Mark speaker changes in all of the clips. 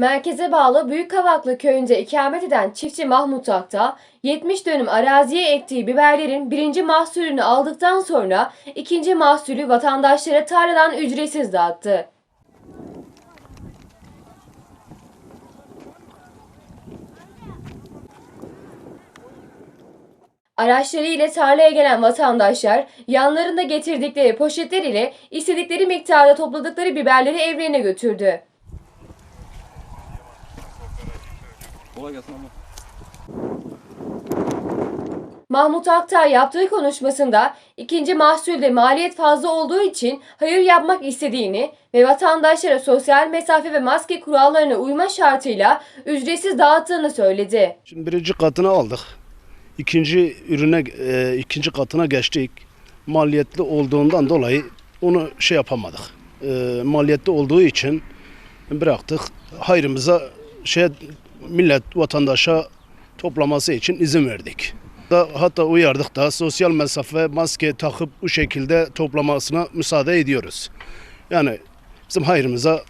Speaker 1: Merkeze bağlı Büyükkavaklı köyünde ikamet eden çiftçi Mahmut Akta, 70 dönüm araziye ektiği biberlerin birinci mahsulünü aldıktan sonra ikinci mahsulü vatandaşlara tarladan ücretsiz dağıttı. Araçları ile tarlaya gelen vatandaşlar yanlarında getirdikleri poşetler ile istedikleri miktarda topladıkları biberleri evlerine götürdü.
Speaker 2: Kolay gelsin ama.
Speaker 1: Mahmut Aktar yaptığı konuşmasında ikinci mahsulde maliyet fazla olduğu için hayır yapmak istediğini ve vatandaşlara sosyal mesafe ve maske kurallarına uyma şartıyla ücretsiz dağıttığını söyledi.
Speaker 3: Şimdi birinci katını aldık. İkinci ürüne, e, ikinci katına geçtik. Maliyetli olduğundan dolayı onu şey yapamadık. E, maliyetli olduğu için bıraktık. Hayrımıza şey millet vatandaşa toplaması için izin verdik. Da, hatta uyardık da sosyal mesafe, maske takıp bu şekilde toplamasına müsaade ediyoruz. Yani bizim hayrımıza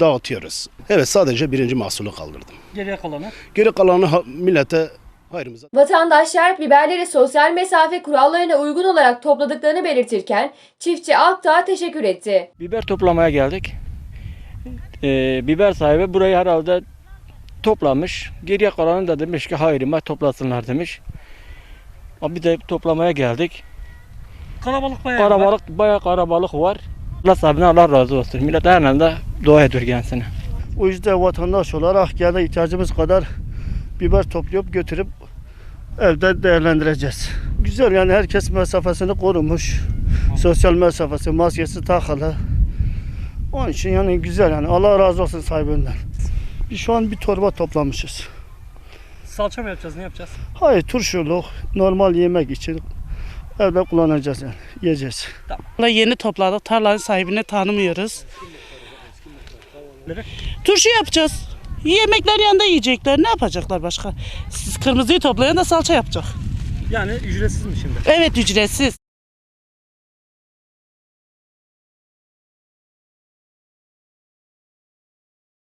Speaker 3: dağıtıyoruz. Evet sadece birinci mahsulü kaldırdım.
Speaker 2: Geriye kalanı.
Speaker 3: Geri kalanı millete hayrımıza.
Speaker 1: Vatandaşlar biberleri sosyal mesafe kurallarına uygun olarak topladıklarını belirtirken çiftçi Aktar'a teşekkür etti.
Speaker 4: Biber toplamaya geldik. Ee, biber sahibi burayı herhalde toplamış. Geriye kalanı da demiş ki hayrıma toplasınlar demiş. Ama bir de toplamaya geldik.
Speaker 2: Kalabalık bayağı.
Speaker 4: Karabalık, bayağı karabalık var. Allah sahibine Allah razı olsun. Millet her anda dua ediyor kendisine.
Speaker 5: O yüzden vatandaş olarak yani ihtiyacımız kadar biber toplayıp götürüp evde değerlendireceğiz. Güzel yani herkes mesafesini korumuş. Sosyal mesafesi, maskesi takılı. Onun için yani güzel yani Allah razı olsun sahibinden. Biz şu an bir torba toplamışız.
Speaker 2: Salça mı yapacağız? Ne yapacağız?
Speaker 5: Hayır turşuluk normal yemek için evde kullanacağız yani yiyeceğiz.
Speaker 6: Tarla yeni topladık. Tarlanın sahibini tanımıyoruz. Turşu yapacağız. Yemekler yanında yiyecekler. Ne yapacaklar başka? Siz kırmızıyı toplayan da salça yapacak.
Speaker 2: Yani ücretsiz mi şimdi?
Speaker 6: Evet ücretsiz.